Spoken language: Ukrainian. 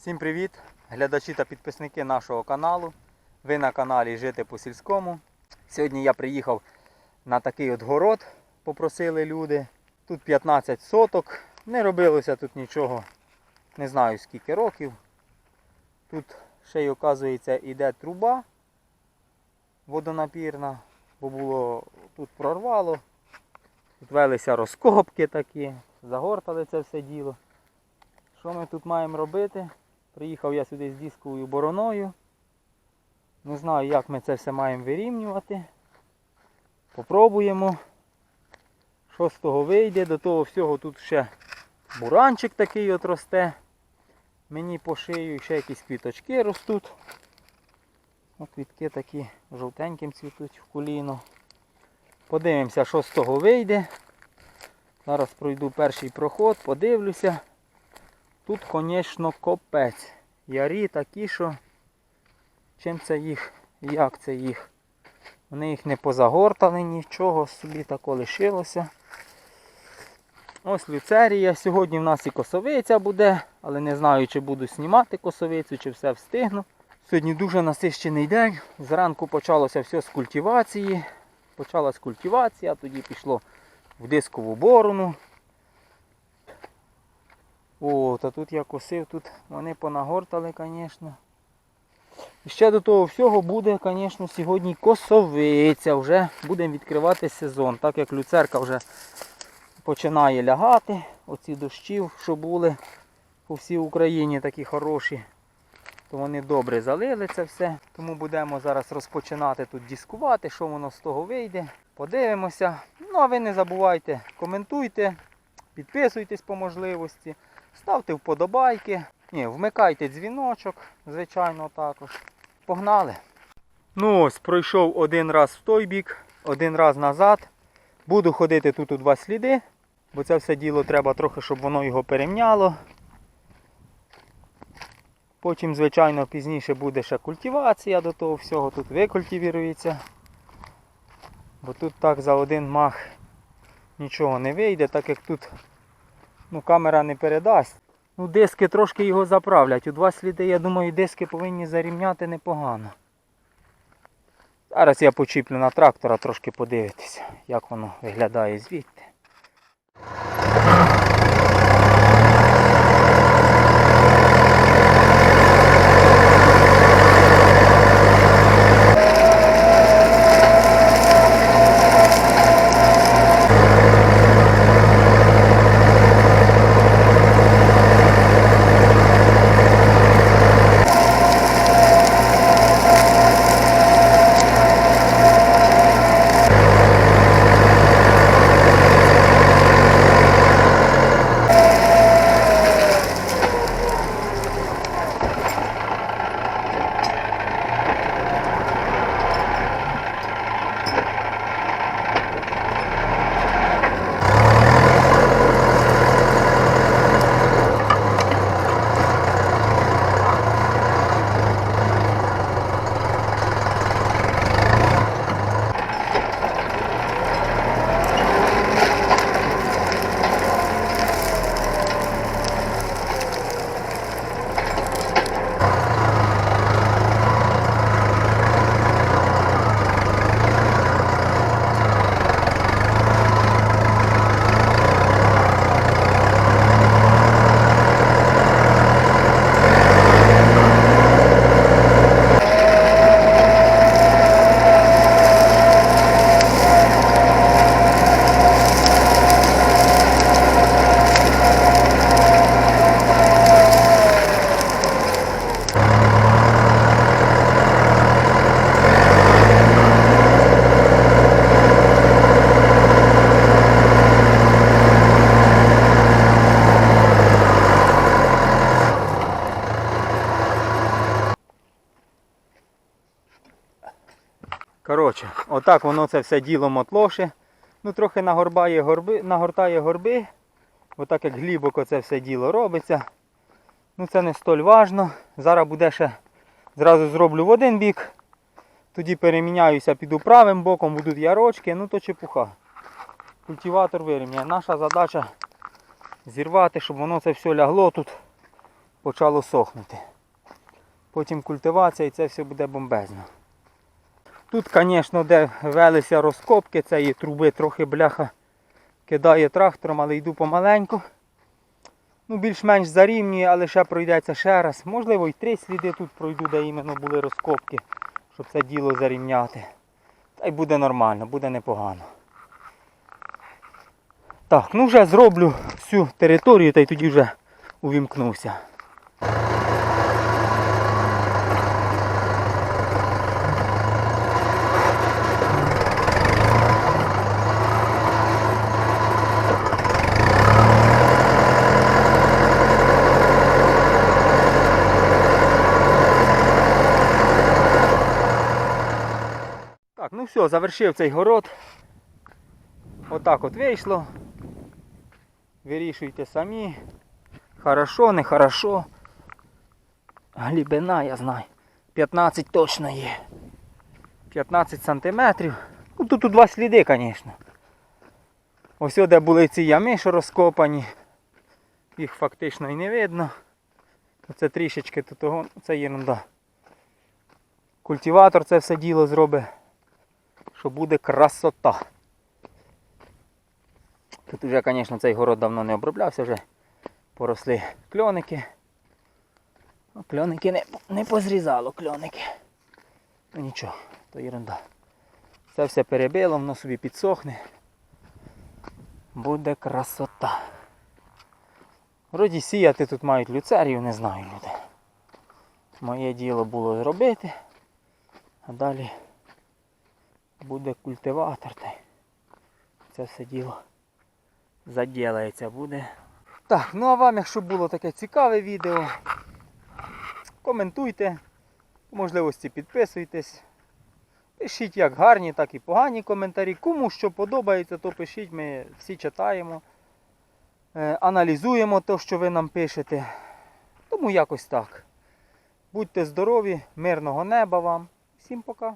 Всім привіт, глядачі та підписники нашого каналу. Ви на каналі Жити по сільському. Сьогодні я приїхав на такий от город, попросили люди. Тут 15 соток. Не робилося тут нічого, не знаю скільки років. Тут ще й, оказується, іде труба водонапірна, бо було тут прорвало. Тут велися розкопки такі, загортали це все діло. Що ми тут маємо робити? Приїхав я сюди з дисковою бороною. Не знаю, як ми це все маємо вирівнювати. Попробуємо. Що з того вийде. До того всього тут ще буранчик такий от росте. Мені по шию ще якісь квіточки ростуть. О, квітки такі жовтеньким цвітуть в коліно. Подивимося, що з того вийде. Зараз пройду перший проход, подивлюся. Тут, звісно, копець. Ярі такі, що чим це їх, як це їх. Вони їх не позагортали, нічого собі тако лишилося. Ось люцерія. Сьогодні в нас і косовиця буде, але не знаю, чи буду знімати косовицю, чи все встигну. Сьогодні дуже насищений день. Зранку почалося все з культивації. Почалась культивація, тоді пішло в дискову борону. О, та тут я косив, тут вони понагортали, звісно. І ще до того всього буде, звісно, сьогодні косовиця. Вже будемо відкривати сезон. Так як люцерка вже починає лягати. Оці дощів, що були по всій Україні такі хороші, то вони добре залили це все. Тому будемо зараз розпочинати тут дискувати, що воно з того вийде. Подивимося. Ну а ви не забувайте, коментуйте, підписуйтесь по можливості. Ставте вподобайки. Ні, вмикайте дзвіночок, звичайно, також. Погнали. Ну ось, пройшов один раз в той бік, один раз назад. Буду ходити тут у два сліди, бо це все діло треба трохи, щоб воно його перемняло. Потім, звичайно, пізніше буде ще культивація до того всього, тут викультивірується. Бо тут так за один мах нічого не вийде, так як тут ну, камера не передасть. Ну, диски трошки його заправлять. У два сліди, я думаю, диски повинні зарівняти непогано. Зараз я почіплю на трактора трошки подивитися, як воно виглядає звідти. Коротше, отак воно це все діло мотлоше. Ну трохи нагорбає горби, нагортає горби. Отак як глибоко це все діло робиться. Ну це не столь важно. Зараз буде ще зразу зроблю в один бік. Тоді переміняюся, піду правим боком, будуть ярочки, ну то чепуха. Культиватор вирівняє. Наша задача зірвати, щоб воно це все лягло тут почало сохнути. Потім культивація і це все буде бомбезно. Тут, звісно, де велися розкопки, цієї труби трохи бляха кидає трактором, але йду помаленьку. Ну, більш-менш зарівнює, але ще пройдеться ще раз. Можливо, і три сліди тут пройду, де іменно були розкопки, щоб це діло зарівняти. Та й буде нормально, буде непогано. Так, ну вже зроблю всю територію та й тоді вже увімкнувся. Все, завершив цей город. Отак от вийшло. Вирішуйте самі. Хорошо, не хорошо. Глибина, я знаю. 15 точно є. 15 сантиметрів. Ну тут у два сліди, звісно. Ось де були ці ями, що розкопані. Їх фактично і не видно. Оце трішечки тут це єрунда. Культиватор це все діло зробить, що буде красота. Тут вже, звісно, цей город давно не оброблявся, вже поросли кльоники. Ну, кльоники не, не позрізало кльоники. Ну нічого, то ерунда. Це все перебило, воно собі підсохне. Буде красота. Вроді сіяти тут мають люцерію, не знаю люди. Моє діло було зробити, а далі буде культиватор. Це все діло заділається буде. Так, ну а вам, якщо було таке цікаве відео, коментуйте, по можливості підписуйтесь. Пишіть як гарні, так і погані коментарі. Кому що подобається, то пишіть, ми всі читаємо, е, аналізуємо те, що ви нам пишете. Тому якось так. Будьте здорові, мирного неба вам. Всім пока.